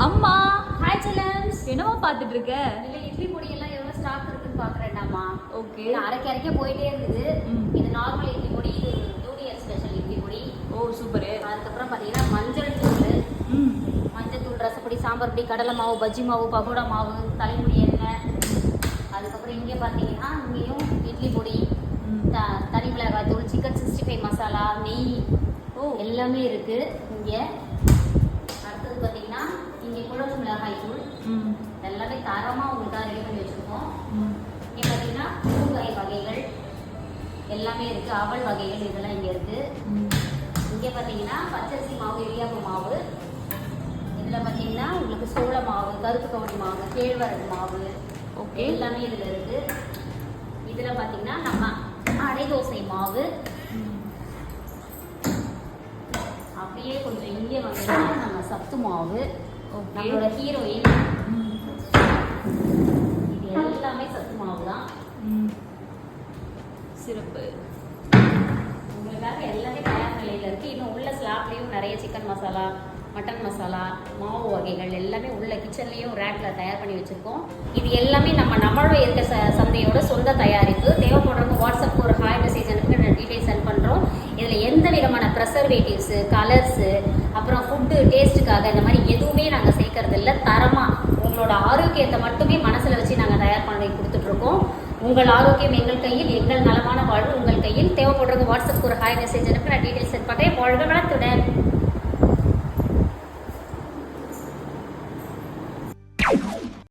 அம்மா ஹாய் செல்லம்ஸ். என்னவா பார்த்துட்டு இருக்க இதுல இட்லி பொடி எல்லாம் எவ்வளவு ஸ்டாக் இருக்குன்னு பாக்குறேன்டாமா ஓகே. அரைக்க அரைக்க போயிட்டே இருந்தது. இது நார்மல் இட்லி பொடி இது ஜூனியர் ஸ்பெஷல் இட்லி பொடி. ஓ சூப்பரு. அதுக்கப்புறம் பாத்தீங்கன்னா மஞ்சள் தூள். மஞ்சள் தூள் ரசப்பொடி சாம்பார் பொடி கடலை மாவு பஜ்ஜி மாவு பகோடா மாவு தலைமுடி எண்ணெய். அதுக்கப்புறம் இங்கே பார்த்தீங்கன்னா இங்கேயும் இட்லி பொடி தனி மிளகாய் தூள் சிக்கன் சிக்ஸ்டி ஃபைவ் மசாலா நெய் ஓ. எல்லாமே இருக்கு. இங்கே அடுத்தது பார்த்தீங்கன்னா குழம்பு மிளகாய் தூள். எல்லாமே தரமாக உங்களுக்காக ரெடி பண்ணி வச்சுருக்கோம். இங்கே பார்த்தீங்கன்னா ஊறுகாய் வகைகள் எல்லாமே இருக்குது அவல் வகைகள் இதெல்லாம் இங்கே இருக்குது இங்கே பார்த்தீங்கன்னா பச்சரிசி மாவு இடியாப்பு மாவு. இதில் பார்த்தீங்கன்னா உங்களுக்கு சோள மாவு கருப்பு கவுனி மாவு கேழ்வரகு மாவு ஓகே. எல்லாமே இதில் இருக்குது இதில் பார்த்தீங்கன்னா நம்ம அடை தோசை மாவு. அப்படியே கொஞ்சம் இங்கே வந்தீங்கன்னா நம்ம சத்து மாவு. நம்மளோட ஹீரோயின். இது எல்லாமே சத்து மாவு தான். சிறப்பு. உங்களுக்காக எல்லாமே தயார் நிலையில் இருக்குது இன்னும் உள்ள ஸ்லாப்லேயும் நிறைய சிக்கன் மசாலா மட்டன் மசாலா மாவு வகைகள் எல்லாமே உள்ள கிச்சன்லேயும் ரேக்கில் தயார் பண்ணி வச்சுருக்கோம். இது எல்லாமே நம்ம நம்மளோட இருக்க ச சந்தையோட சொந்த தயாரிப்பு. தேவைப்படுறவங்க வாட்ஸ்அப் ஒரு ஹாய் மெசேஜ் அனுப்பி நான் சென்ட் பண்ணுறோம் இதில் எந்த விதமான ப்ரெசர்வேட்டிவ்ஸு கலர்ஸு அப்புறம் ஃபுட்டு டேஸ்ட்டுக்காக இந்த மாதிரி உங்கள் ஆரோக்கியம் எங்கள் கையில் எங்கள் நலமான வாழ்வு உங்கள் கையில். தேவைப்படுறது வாட்ஸ்அப் ஒரு ஹாய் மெசேஜ் அனுப்பி நான் டீட்டெயில்ஸ் பண்ணுறேன் வாழ்க வளத்துடன்